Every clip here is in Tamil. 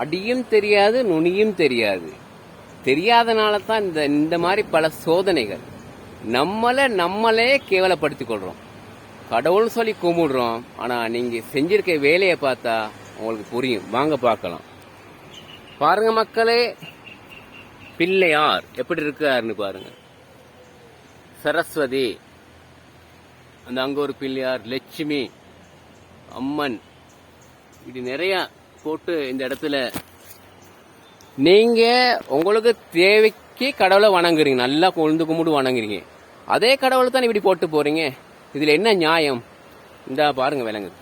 அடியும் தெரியாது நுனியும் தெரியாது. தெரியாதனால தான் இந்த இந்த மாதிரி பல சோதனைகள். நம்மளை நம்மளே கேவலப்படுத்திக் கொள்றோம். கடவுள்னு சொல்லி கும்பிடுறோம் ஆனால் நீங்கள் செஞ்சிருக்க வேலையை பார்த்தா உங்களுக்கு புரியும். வாங்க பார்க்கலாம். பாருங்க மக்களே பிள்ளையார் எப்படி இருக்காருன்னு பாருங்க. சரஸ்வதி அந்த அங்கே ஒரு பிள்ளையார் லட்சுமி அம்மன் இப்படி நிறையா போட்டு இந்த இடத்துல நீங்க உங்களுக்கு தேவைக்கு கடவுளை வணங்குறீங்க. நல்லா கொழுந்து கும்பிட்டு வணங்குறீங்க. அதே கடவுளை தான் இப்படி போட்டு போறீங்க. இதுல என்ன நியாயம்? இந்த பாருங்க விலங்கு.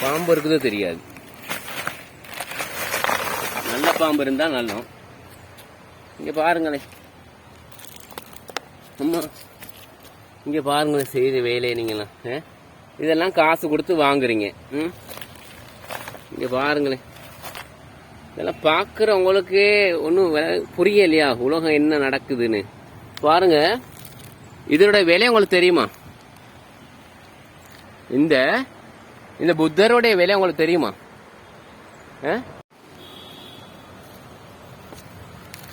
பாம்பு இருக்குதோ தெரியாது. நல்ல பாம்பு இருந்தா நல்லா இங்க பாருங்களேன். அம்மா இங்க பாருங்களேன் செய்த வேலையை நீங்களாம் இதெல்லாம் காசு கொடுத்து வாங்குறீங்க. ம்? இங்க பாருங்களேன். இதெல்லாம் பார்க்குறவங்களுக்கு ஒன்றும் புரியலையா? உலகம் என்ன நடக்குதுன்னு. பாருங்க. இதனோட விலை உங்களுக்கு தெரியுமா? இந்த இந்த புத்தருடைய விலை உங்களுக்கு தெரியுமா?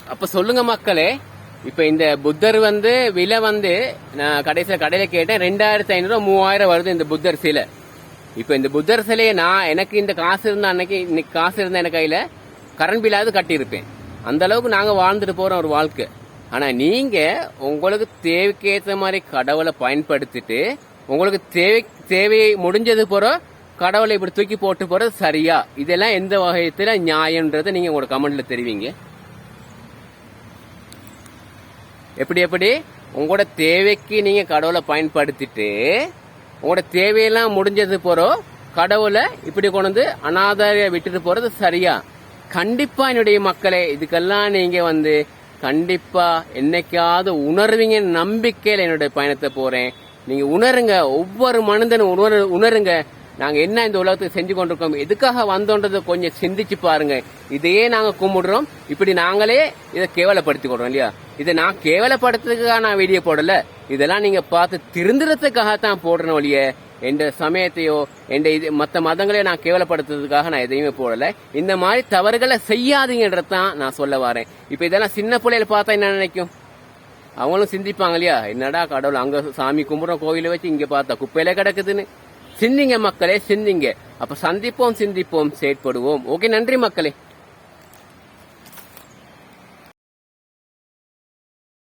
அப்ப சொல்லுங்க மக்களே. இப்ப இந்த புத்தர் வந்து விலை வந்து நான் கடைசியில் கடையில கேட்டேன் ரெண்டாயிரத்தி ஐநூறு மூவாயிரம் வருது இந்த புத்தர் சிலை. இப்ப இந்த புத்தர் சிலையை நான் எனக்கு இந்த காசு இருந்தா அன்னைக்கு இன்னைக்கு காசு இருந்தா எனக்கு கையில கரண்ட் பில்லாவது கட்டியிருப்பேன். அந்த அளவுக்கு நாங்க வாழ்ந்துட்டு போறோம் ஒரு வாழ்க்கை. ஆனா நீங்க உங்களுக்கு தேவைக்கேற்ற மாதிரி கடவுளை பயன்படுத்திட்டு உங்களுக்கு தேவை தேவையை முடிஞ்சது போற கடவுளை இப்படி தூக்கி போட்டு போறது சரியா? இதெல்லாம் எந்த வகையத்துல நியாயம்ன்றதை நீங்க உங்களோட கமெண்ட்ல தெரிவிங்க. எப்படி எப்படி? உங்களோட தேவைக்கு நீங்க கடவுளை பயன்படுத்திட்டு உங்களோட தேவையெல்லாம் முடிஞ்சது போறோம் கடவுளை இப்படி கொண்டு வந்து அனாதைய விட்டுட்டு போறது சரியா? கண்டிப்பா என்னுடைய மக்களே இதுக்கெல்லாம் நீங்க வந்து கண்டிப்பா என்னைக்காவது உணர்வீங்க நம்பிக்கையில் என்னுடைய பயணத்தை போறேன். நீங்க உணருங்க ஒவ்வொரு மனிதனும் உணரு உணருங்க. நாங்க என்ன இந்த உலகத்துக்கு செஞ்சு கொண்டிருக்கோம் எதுக்காக வந்தோன்றதை கொஞ்சம் சிந்திச்சு பாருங்க. இதையே நாங்க கும்பிடுறோம். இப்படி நாங்களே இதை கேவலப்படுத்தி கொடுறோம் இல்லையா? இதை நான் கேவலப்படுத்துறதுக்காக நான் வீடியோ போடல. இதெல்லாம் நீங்க பார்த்து திருந்துறதுக்காக தான் போடுறேன் ஒழிய எந்த சமயத்தையோ எந்த இது மற்ற மதங்களையோ நான் கேவலப்படுத்துறதுக்காக நான் எதையுமே போடல. இந்த மாதிரி தவறுகளை செய்யாதீங்கன்றது தான் நான் சொல்ல வரேன் இப்போ இதெல்லாம் சின்ன பிள்ளையில பார்த்தா என்ன நினைக்கும்? அவங்களும் சிந்திப்பாங்க இல்லையா? என்னடா கடவுள் அங்க சாமி கும்பிட்ற கோயிலை வச்சு இங்க பார்த்தா குப்பையில கிடக்குதுன்னு. சிந்திங்க மக்களே சிந்திங்க. அப்ப சந்திப்போம் சிந்திப்போம் செயற்படுவோம். ஓகே நன்றி மக்களே.